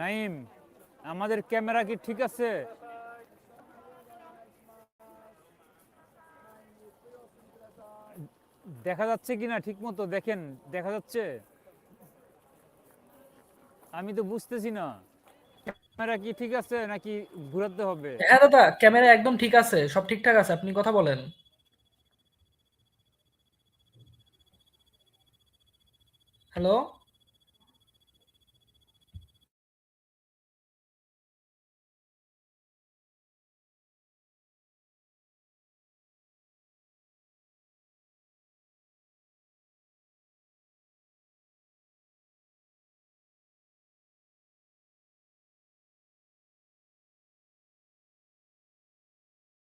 নাইম, আমাদের ক্যামেরা কি ঠিক আছে? দেখা যাচ্ছে কিনা ঠিক মতো? দেখেন, দেখা যাচ্ছে? আমি তো বুঝতেছি না। ক্যামেরা কি ঠিক আছে নাকি ঘুরাতে হবে? হ্যাঁ দাদা, ক্যামেরা একদম ঠিক আছে, সব ঠিকঠাক আছে, আপনি কথা বলেন। Hello?